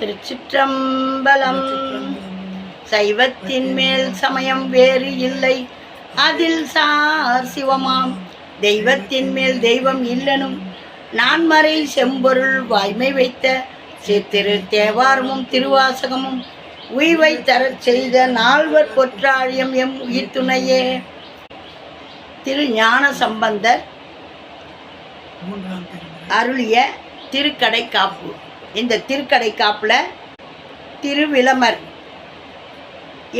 திருச்சிற்றம்பலம். சைவத்தின் மேல் சமயம் வேறு இல்லை. அதில் சார் சிவமாம். தெய்வத்தின் மேல் தெய்வம் இல்லனும். நான்மறை செம்பொருள் வாய்மை வைத்த சித்திரு தேவாரமும் திருவாசகமும் உய்வை தரச் செய்த நால்வர் பொற்றாழியம் எம் உயிர் துணையே திரு ஞான சம்பந்தர் அருளிய திருக்கடை காப்பு இந்த திருக்கடை காப்பில் திருவிளமர்.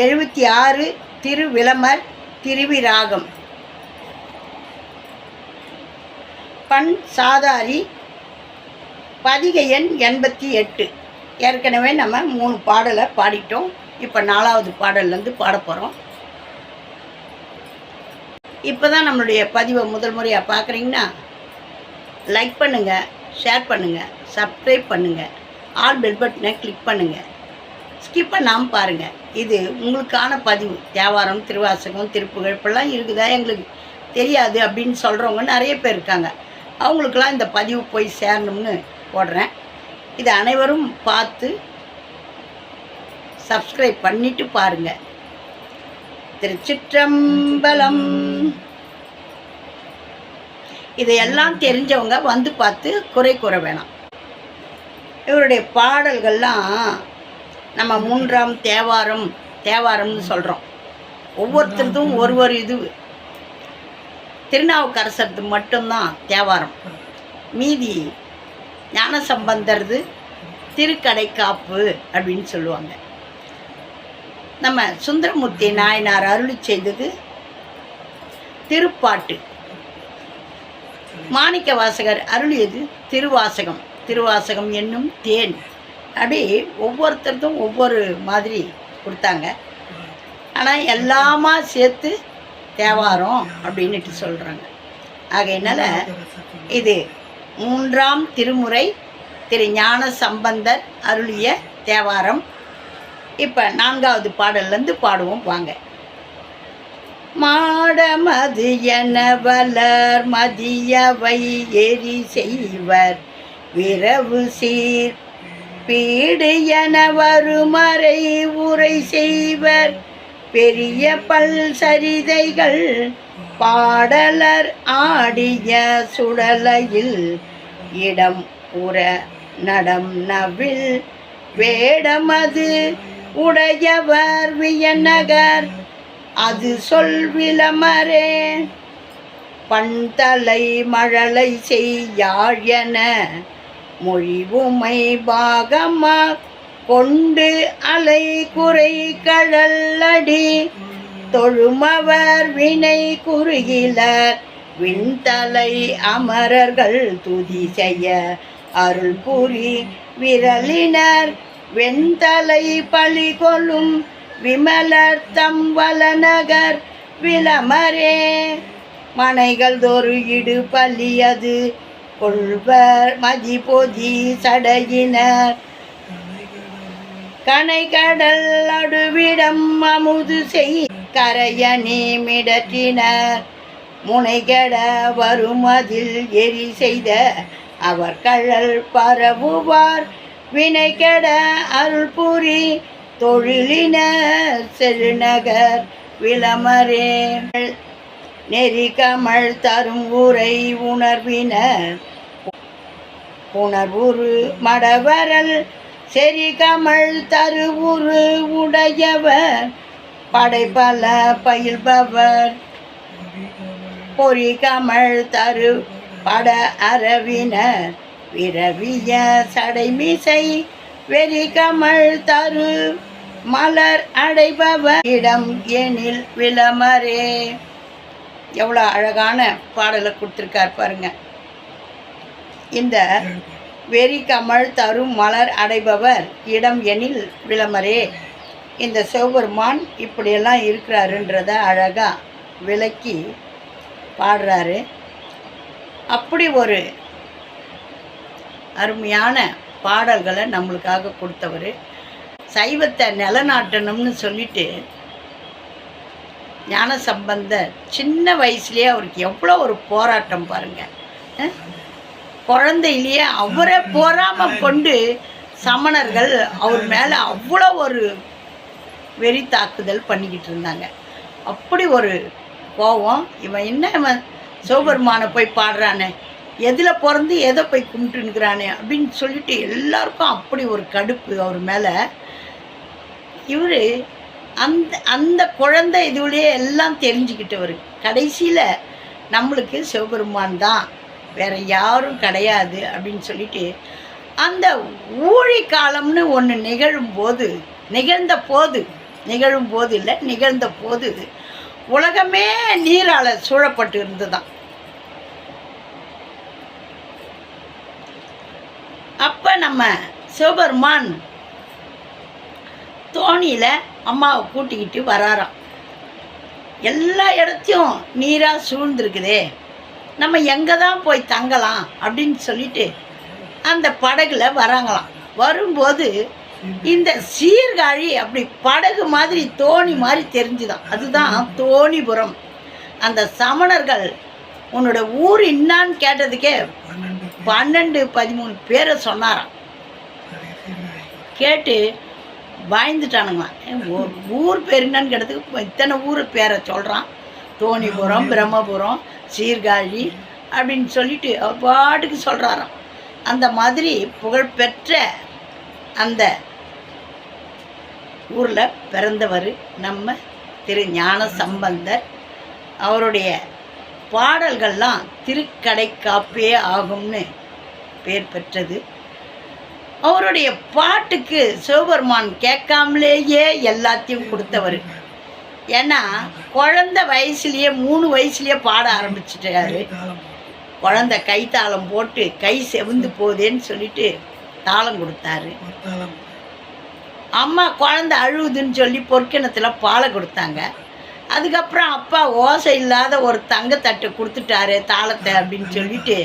எழுபத்தி ஆறு திருவிளமர் திருவிராகம். பண் சாதாரி பதிகை எண் எண்பத்தி எட்டு. ஏற்கனவே நம்ம மூணு பாடலை பாடிட்டோம். இப்போ நாலாவது பாடல்லேருந்து பாட போகிறோம் இப்போ தான் நம்மளுடைய பதிவை முதல் முறையாக பார்க்குறீங்கன்னா லைக் பண்ணுங்கள் ஷேர் பண்ணுங்கள் சப்ஸ்கிரைப் பண்ணுங்கள் ஆல் பெல் பட்டனை கிளிக் பண்ணுங்கள் ஸ்கிப் பண்ணாமல் பாருங்கள் இது உங்களுக்கான பதிவு. தேவாரம் திருவாசகம் திருப்புகழ் இப்பெல்லாம் இருக்குதா எங்களுக்கு தெரியாது அப்படின்னு சொல்கிறவங்க நிறைய பேர் இருக்காங்க. அவங்களுக்கெல்லாம் இந்த பதிவு போய் சேரணும்னு போடுறேன். இது அனைவரும் பார்த்து சப்ஸ்கிரைப் பண்ணிட்டு பாருங்கள் திருச்சிற்றம்பலம். இதையெல்லாம் தெரிஞ்சவங்க வந்து பார்த்து குறை கூற வேணாம். இவருடைய பாடல்கள்லாம் நம்ம மூன்றாம் தேவாரம் தேவாரம்னு சொல்கிறோம் ஒவ்வொருத்தருதும் ஒரு ஒரு இது. திருநாவுக்கரசரது மட்டும்தான் தேவாரம். மீதி ஞானசம்பந்தரது திருக்கடைக்காப்பு அப்படின்னு சொல்லுவாங்க. நம்ம சுந்தரமூர்த்தி நாயனார் அருளி செய்தது திருப்பாட்டு. மாணிக்க வாசகர் அருளியது திருவாசகம். திருவாசகம் என்னும் தேன். அப்படி ஒவ்வொருத்தருக்கும் ஒவ்வொரு மாதிரி கொடுத்தாங்க. ஆனால் எல்லாமா சேர்த்து தேவாரம் அப்படின்னுட்டு சொல்கிறாங்க ஆகையினால இது மூன்றாம் திருமுறை திரு ஞான சம்பந்தர் அருளிய தேவாரம். இப்போ நான்காவது பாடல்லேருந்து பாடுவோம் வாங்க. மாடமது என வளர் மதியவை எரி செய்வர். விரவு சீர். பீடு என வருமறை உரை செய்வர். பெரிய பல் சரிதைகள் பாடலர் ஆடிய சுடலையில் இடம் உற நடம் நவில். வேடமது உடையவர் வியநகர் அது சொல் விளமரே பண்தலை மழலை செய்யாழன மொழிவுமை பாகமா கொண்டு அலை குறை கடல்லடி தொழுமவர் வினை குறுகிலர் விண்தலை அமரர்கள் துதி செய்ய அருள் புரி விரலினர். வெண்தலை பலி கொள்ளும் விமலர் வலநகர் விளமரே. மனைகள் தோறு இடு பள்ளியது கொள்வர் மதி பொதி சடையினர். கனை கடல் அடுவிடம் அமுது செய் கரையணி மிடற்றினர். முனைகட வருமதில் எரி செய்த அவர் கழல் பரவுவார். வினைகட அருள் புரி தொழிலினர் செருநகர் விளமரே. நெறி கமழ் தரும் உரை உணர்வினர் உணர்வுரு மடவரல் செறி கமழ் தருவுரு உடையவர் படைபல பயில்பவர். பொறி கமழ் தரு பட அரவினர் விரவிய சடைமிசை வெறி கமழ் தரு மலர் அடைபவர் இடம் எனில் விளமரே. எவ்வளோ அழகான பாடலை கொடுத்துருக்கார் பாருங்க. இந்த வெறி கமல் தரும் மலர் அடைபவர் இடம் எனில் விளமரே. இந்த சிவபெருமான் இப்படியெல்லாம் இருக்கிறாருன்றத அழகாக விளக்கி பாடுறாரு. அப்படி ஒரு அருமையான பாடல்களை நம்மளுக்காக கொடுத்தவர் சைவத்தை நிலநாட்டணும்னு சொல்லிட்டு ஞான சம்பந்தர் சின்ன வயசுலேயே அவருக்கு எவ்வளோ ஒரு போராட்டம் பாருங்கள் குழந்தையிலேயே அவரை போராமல் கொண்டு சமணர்கள் அவர் மேலே அவ்வளோ ஒரு வெறி தாக்குதல் பண்ணிக்கிட்டு இருந்தாங்க. அப்படி ஒரு கோவம் இவன் என்ன இவன் சிவபெருமானை போய் பாடுறானே எதில் பிறந்து எதை போய் கும்பிட்டுனுக்குறானே அப்படின்னு சொல்லிட்டு எல்லாருக்கும் அப்படி ஒரு கடுப்பு அவர் மேலே இவர் அந்த அந்த குழந்தை இதுவிலேயே எல்லாம் தெரிஞ்சுக்கிட்டவர். கடைசியில் நம்மளுக்கு சிவபெருமான் தான். வேறு யாரும் கிடையாது அப்படின்னு சொல்லிட்டு அந்த ஊழி காலம்னு ஒன்று நிகழும் போது நிகழ்ந்த போது நிகழும் போது இல்லை நிகழ்ந்த போது உலகமே நீரால் சூழப்பட்டு இருந்துதான் அப்போ நம்ம சிவபெருமான் தோணியில் அம்மாவை கூட்டிக்கிட்டு வராராம். எல்லா இடத்தையும் நீராக சூழ்ந்துருக்குதே. நம்ம எங்கே தான் போய் தங்கலாம் அப்படின்னு சொல்லிட்டு அந்த படகுல வராங்களாம். வரும்போது இந்த சீர்காழி அப்படி படகு மாதிரி தோணி மாதிரி தெரிஞ்சுதான். அதுதான் தோணிபுரம். அந்த சமணர்கள் உன்னோட ஊர் என்னான்னு கேட்டதுக்கே பன்னெண்டு பதிமூணு பேரை சொன்னாராம். கேட்டு பயந்துட்டானுங்களாம். ஊர் பேர் என்னன்னு கேட்டதுக்கு இத்தனை ஊர் பேரை சொல்கிறான் தோணிபுரம் பிரம்மபுரம் சீர்காழி அப்படின்னு சொல்லிட்டு அவர் பாட்டுக்கு சொல்கிறாராம் அந்த மாதிரி புகழ்பெற்ற அந்த ஊரில் பிறந்தவர் நம்ம திரு ஞான சம்பந்தர். அவருடைய பாடல்கள்லாம் திருக்கடை காப்பே ஆகும்னு பேர் பெற்றது. அவருடைய பாட்டுக்கு சிவபெருமான் கேட்காமலேயே எல்லாத்தையும் கொடுத்தவர். ஏன்னா குழந்த வயசுலயே மூணு வயசுலயே பாட ஆரம்பிச்சிட்டாரு. குழந்த கை தாளம் போட்டு கை செவந்து போதேன்னு சொல்லிட்டு தாளம் கொடுத்தாரு. அம்மா குழந்த அழுகுதுன்னு சொல்லி பொற்கிணத்துல பாலை கொடுத்தாங்க. அதுக்கப்புறம் அப்பா ஓசை இல்லாத ஒரு தங்கத்தட்டு கொடுத்துட்டாரு தாளத்தை அப்படின்னு சொல்லிட்டு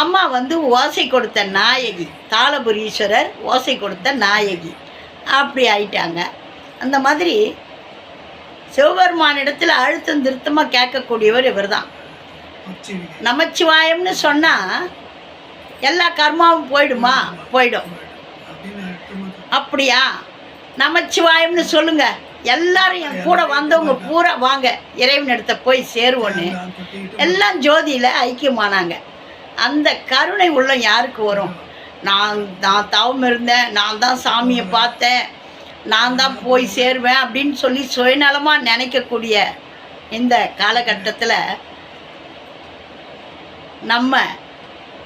அம்மா வந்து ஓசை கொடுத்த நாயகி தாளபுரீஸ்வரர் ஓசை கொடுத்த நாயகி. அப்படி ஆயிட்டாங்க. அந்த மாதிரி சிவபெருமானிடத்தில் அழுத்தம் திருத்தமாக கேட்கக்கூடியவர் இவர் தான் நமச்சிவாயம்னு சொன்னால் எல்லா கர்மாவும் போயிடுமா? போயிடும். அப்படியா? நமச்சிவாயம்னு சொல்லுங்க. எல்லாரும் என் கூட வந்தவங்க பூரா வாங்க. இறைவனிடத்த போய் சேருவோன்னு. எல்லாம் ஜோதியில் ஐக்கியமானாங்க. அந்த கருணை உள்ளம் யாருக்கு வரும்? நான் நான் தவம் இருந்தேன். நான் தான் சாமியை பார்த்தேன். நான் தான் போய் சேருவேன் அப்படின்னு சொல்லி சுயநலமாக நினைக்கக்கூடிய இந்த காலகட்டத்தில் நம்ம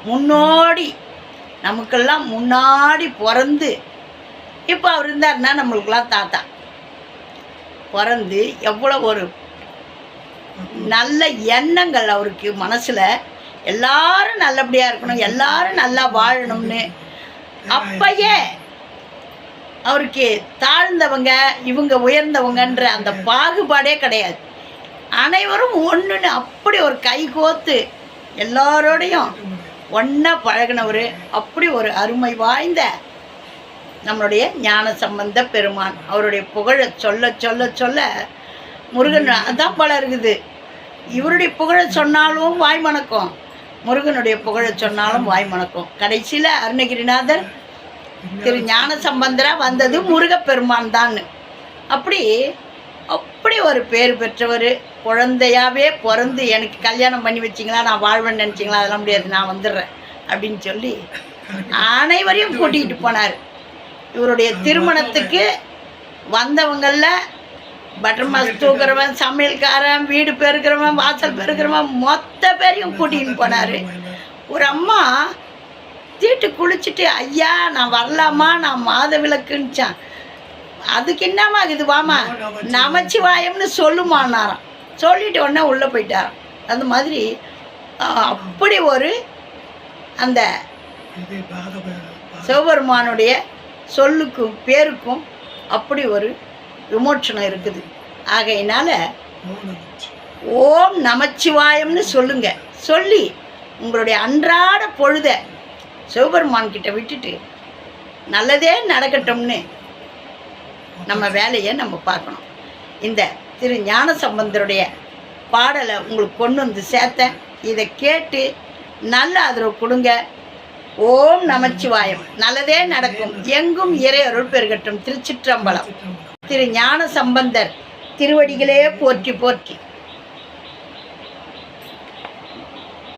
முன்னோடி நமக்கெல்லாம் முன்னாடி பிறந்து இப்போ அவர் இருந்தாருன்னா நம்மளுக்கெல்லாம் தாத்தா. பிறந்து எவ்வளோ ஒரு நல்ல எண்ணங்கள் அவருக்கு மனசில் எல்லாரும் நல்லபடியாக இருக்கணும் எல்லாரும் நல்லா வாழணும்னு. அப்பயே அவருக்கு தாழ்ந்தவங்க இவங்க உயர்ந்தவங்கன்ற அந்த பாகுபாடே கிடையாது. அனைவரும் ஒன்றுன்னு அப்படி ஒரு கை கோத்து எல்லாரோடையும் ஒன்றா பழகினவர் அப்படி ஒரு அருமை வாய்ந்த நம்மளுடைய ஞான சம்பந்த பெருமான். அவருடைய புகழை சொல்ல சொல்ல சொல்ல முருகன் அதான் பல இருக்குது. இவருடைய புகழை சொன்னாலும் வாய் மணக்கும். முருகனுடைய புகழை சொன்னாலும் வாய் மணக்கும். கடைசியில் அருணகிரிநாதர் திரு ஞான சம்பந்தரா வந்தது முருகப்பெருமான் தான் அப்படி அப்படி ஒரு பேர் பெற்றவர் குழந்தையாவே பிறந்து எனக்கு கல்யாணம் பண்ணி வச்சிங்களா நான் வாழ்வேன் நினச்சிங்களா அதெல்லாம் முடியாது நான் வந்துடுறேன் அப்படின்னு சொல்லி அனைவரையும் கூட்டிகிட்டு போனார். இவருடைய திருமணத்துக்கு வந்தவங்களில் பட்டர் மாஸ் தூக்குறவன் சமையல்காரன் வீடு பெருக்கிறவன் வாசல் பெருக்கிறவன் மொத்த பேரையும் கூட்டின்னு போனார். ஒரு அம்மா தீட்டு குளிச்சுட்டு ஐயா நான் வரலாமா? நான் மாத விளக்குன்னுச்சான். அதுக்கு என்னம்மா இது வாமா? நமச்சிவாயம்னு சொல்லுமானாராம். சொல்லிட்டு உடனே உள்ளே போயிட்டாராம். அந்த மாதிரி அப்படி ஒரு அந்த சிவபெருமானுடைய சொல்லுக்கும் பேருக்கும் அப்படி ஒரு விமோச்சனம் இருக்குது. ஆகையினால ஓம் நமச்சிவாயம்னு சொல்லுங்க. சொல்லி உங்களுடைய அன்றாட பொழுதை சிவபெருமான் கிட்ட விட்டுட்டு நல்லதே நடக்கட்டும்னு நம்ம வேலையை நம்ம பார்க்கணும். இந்த திரு ஞான சம்பந்தருடைய பாடலை உங்களுக்கு கொண்டு வந்து சேர்த்தேன். இதை கேட்டு நல்ல ஆதரவு கொடுங்க. ஓம் நமச்சிவாயம். நல்லதே நடக்கும். எங்கும் இறை அருள் பெருகட்டும். திருச்சிற்றம்பலம். திரு ஞான சம்பந்தர் திருவடிகளே போற்றி போற்றி.